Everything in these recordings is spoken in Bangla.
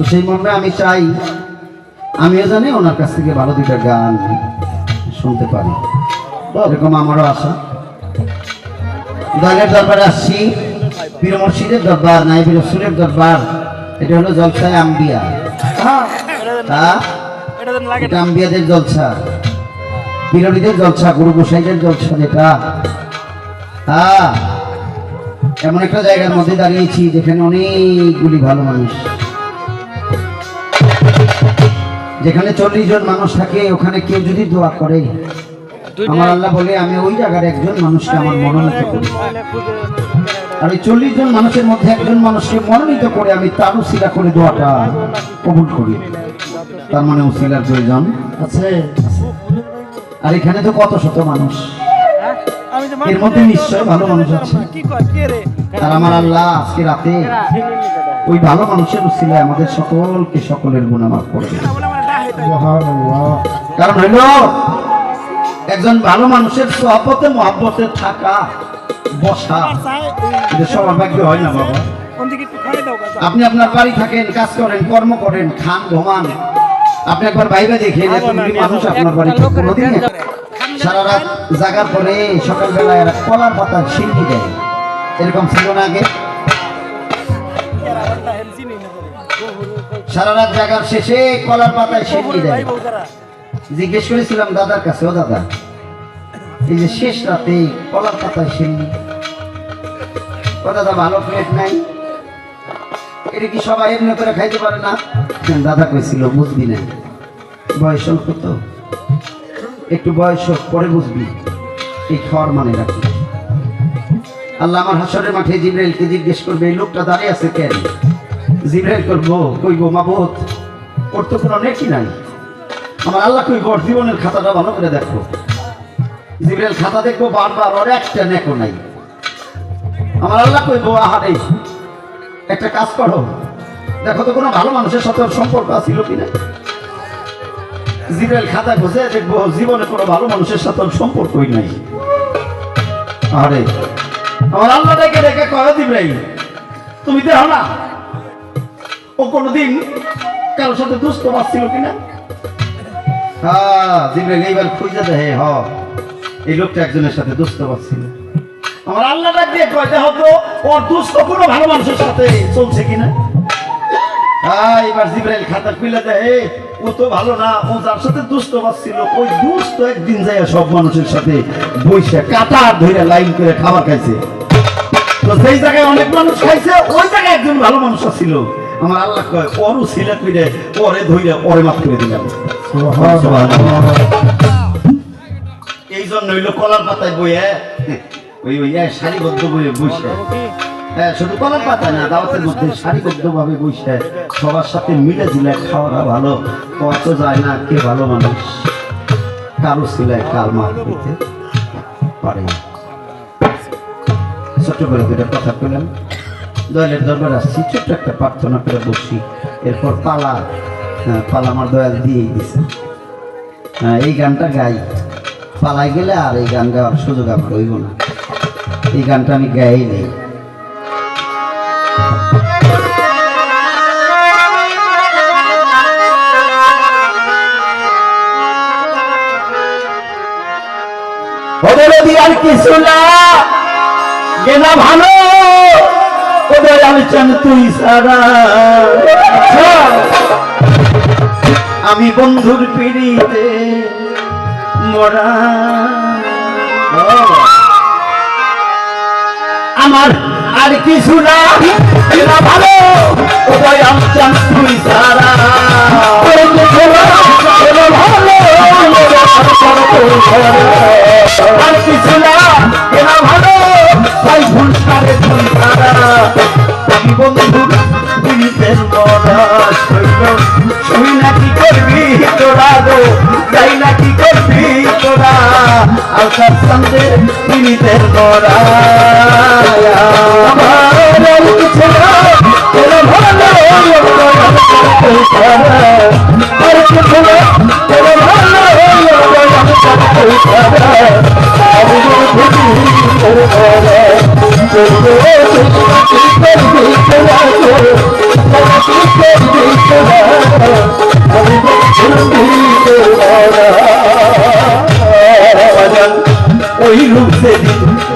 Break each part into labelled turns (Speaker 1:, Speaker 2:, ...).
Speaker 1: তো সেই মর্মে আমি চাই আমিও জানি ওনার কাছ থেকে ভালো দুইটা গান শুনতে পারি। এরকম আমারও আশা। গানের দরবারে আসছি পীর মুর্শিদের দরবার নাই পীর সুরের দরবার এটা হলো জলসায় আম্বিয়া। হ্যাঁ। এটা আম্বিয়াদের জলসা। বিরোধীদের জলসা গুরু গোসাইদের জলসা যেটা। হ্যাঁ এমন একটা জায়গার মধ্যে দাঁড়িয়েছি যেখানে অনেকগুলি ভালো মানুষ যেখানে চল্লিশ জন মানুষ থাকে, ওখানে কেউ যদি দোয়া করে, আমার আল্লাহ বলে, আমি ওই জায়গার একজন মানুষকে আমার মনোনীত করি। আর ওই চল্লিশ জন মানুষের মধ্যে একজন মানুষকে মনোনীত করে আমি তার উসিলা করে দোয়াটা কবুল করি। তার মানে উসিলার প্রয়োজন আছে। আর এখানে তো কত শত মানুষ। এর মধ্যে নিশ্চয় ভালো মানুষ আছে। আর আমার আল্লাহ আজকে রাতে ওই ভালো মানুষের উসিলায় আমাদের সকলকে সকলের গুণা মাফ করবে কারণ হইল একজন ভালো মানুষের সহপতে মহাব্বতে থাকা, বসা সবার ভাগ্য হয় না বাবা। আপনি আপনার বাড়ি থাকেন, কাজ করেন, কর্ম করেন, খান, ঘুমান। আপনি একবার বাইরে দেখেন মানুষ আপনার কোনোদিন সারা রাত জাগার পরে সকালবেলায় কলার পাতা শিল্পী দেয়। এরকম ছিল না আগে। সারা রাত জাগার শেষে কলার পাতায় শিল্পী দেয়? জিজ্ঞেস করেছিলাম দাদার কাছে ও দাদা? এই যে শেষ রাতে কলার পাতায় শিল্পী ও দাদা ভালো প্লেট নাই। এটা কি সবাই এমনি করে খাইতে পারে না? দাদা কইছিল বুঝবি না। বয়স অল্প তো। একটু বয়স পরে বুঝবি। এই খাওয়ার মানে রাখি আল্লাহ আমার হাসরের মাঠে জিব্রাইলকে জিজ্ঞেস করবে এই লোকটা দাঁড়িয়ে আছে কেন? জিব্রাইল করব, কইবো মাবত ওর তো কোনো নেকি নাই। আমার আল্লাহ কইব ওর জীবনের খাতাটা ভালো করে দেখো। জিব্রাইল খাতা দেখব, বারবার ওর একটা নেকো নাই। আমার আল্লাহ কইবো আহারে, একটা কাজ করো। দেখো তো কোনো ভালো মানুষের সাথে সম্পর্ক আছিল কিনা জিব্রাইল খাতা ঘষে দেখব, জীবনে কোনো ভালো মানুষের সাথে সম্পর্কই নাই। আরে আমার আল্লাহ ডেকে ডেকে কয়ে জিব্রাইল তুমি দেখো না? ও কোনোদিন কারোর সাথে দুষ্ট বাঁচছিল কিনা? হ্যাঁ জিব্রাইল এইবার খুঁজে দেয় হ এই লোকটা একজনের সাথে দুষ্ট বাঁচছিল। আমার আল্লাহ ডাক দিয়ে কয় দেখো তো ওর দুষ্ট কোনো ভালো মানুষের সাথে চলছে কিনা? হ্যাঁ এবার জিব্রাইল খাতা খুলে দেয় ও তো ভালো না ও যার সাথে দুষ্ট ওই দুষ্ট একদিন যায় সব মানুষের সাথে বৈশা কাটার ধরে লাইন করে খাবার খাইছে। তো সেই জায়গায় অনেক মানুষ খাইছে ওই জায়গায় একজন ভালো মানুষ ছিল আমার আল্লাহ কয় ওরও ছিলে কইরে ওরে ধইরে ওরে মাফ করে দিলাম। এই জন্য হইল কলার পাতায় বইয়ে ওই ওই সারিবদ্ধ বইয়ে বসে। হ্যাঁ শুধু কলার পাতা না দাওয়াতের মধ্যে সারিবদ্ধ ভাবে বসে। সবার সাথে মিলে ঝিলে খাওয়াটা ভালো কত যায় না কে ভালো মানুষ। কারও সিলায় কার মার করতে পারে। ছোট্ট করে দুটা কথা পেলাম দয়ালের দরবার আসছি ছোট্ট একটা প্রার্থনা করে বসি। এরপর পালা হ্যাঁ, পালা আমার দয়াল দিয়েই দিছে। হ্যাঁ এই গানটা গাই। পালাই গেলে আর এই গান গাওয়ার সুযোগ আমার হইব না। এই গানটা আমি গাই নেই। আর কিছু না ভালো। ওদের আমি সারা। আমি বন্ধুর পিড়িতে মরা। আমার আর কিছু না। ভালো। ওদের আমি আর কিছু না। ভালো। তাই ভুল সারে ভুল সারা। বন্ধু শুই না কি করবি তোরা গো? যাই না কি করবি তোরা? আলকার সঙ্গে আমার আর তোরা ভালো।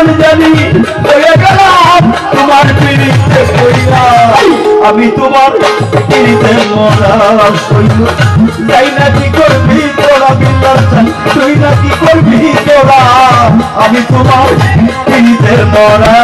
Speaker 1: কেমন জানি হয়ে গেলাম তোমার পিড়িতে কইরা আমি তোমার পিড়িতে মরা সইল যাই না করবি তোরা তুই না করবি তোরা? আমি তোমার পিড়িতে মরা।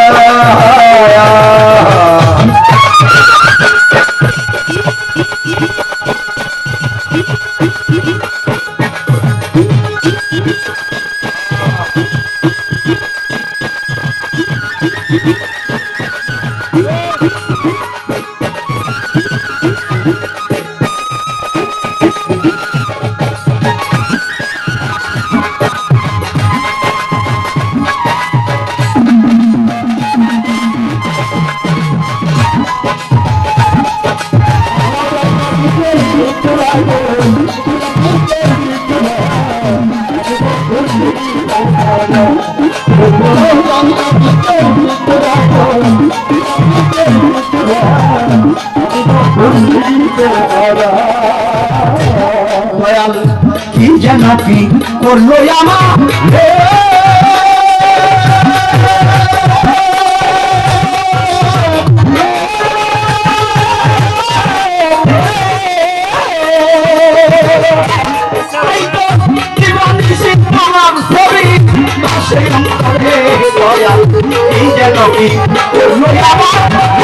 Speaker 1: কি যেন কি করল আমার? দয়াল কি যেন কি করল আমার?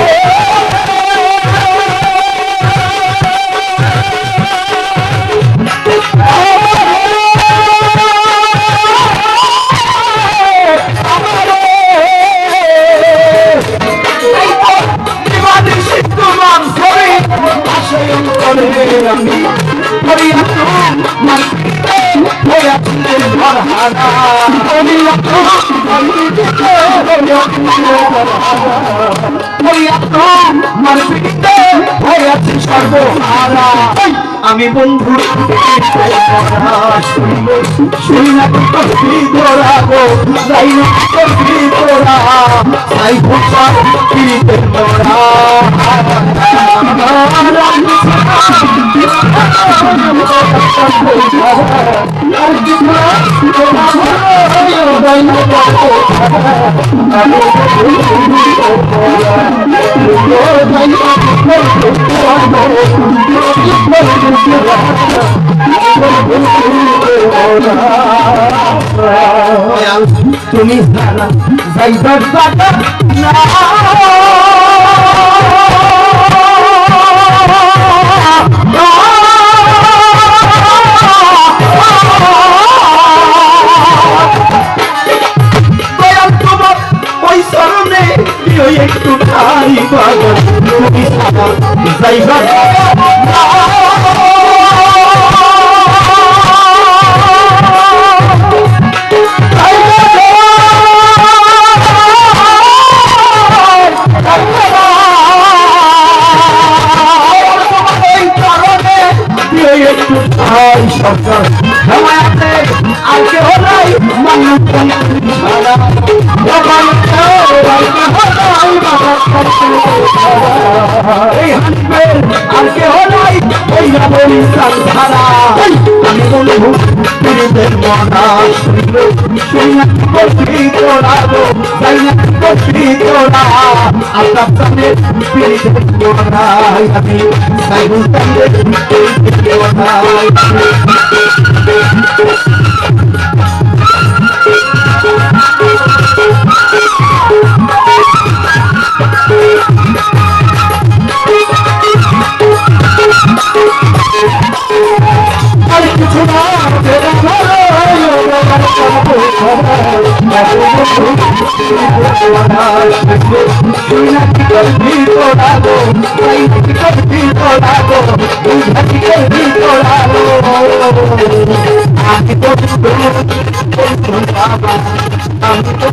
Speaker 1: আমি বন্ধু শুনলাম আছে গো তাই ভোসা পিতে মোরা তুমি জানা যাইবার জানা একটু খাই বাগান তুমি সারা যাইবার একটু কেউ নাই মানুষ এই হাসবেন আর কেউ নাই ওই যাবই সারা আমি বলব পীড়িতের মনা শুনল শুনলা করবি তোরা গো তাই না করবি তোরা আপনার সামনে পীড়িতের মনা আমি তাই বলতাম পীড়িতের মনা আর কিছু আমি তো বাবা আমি তো বাবা আমি তো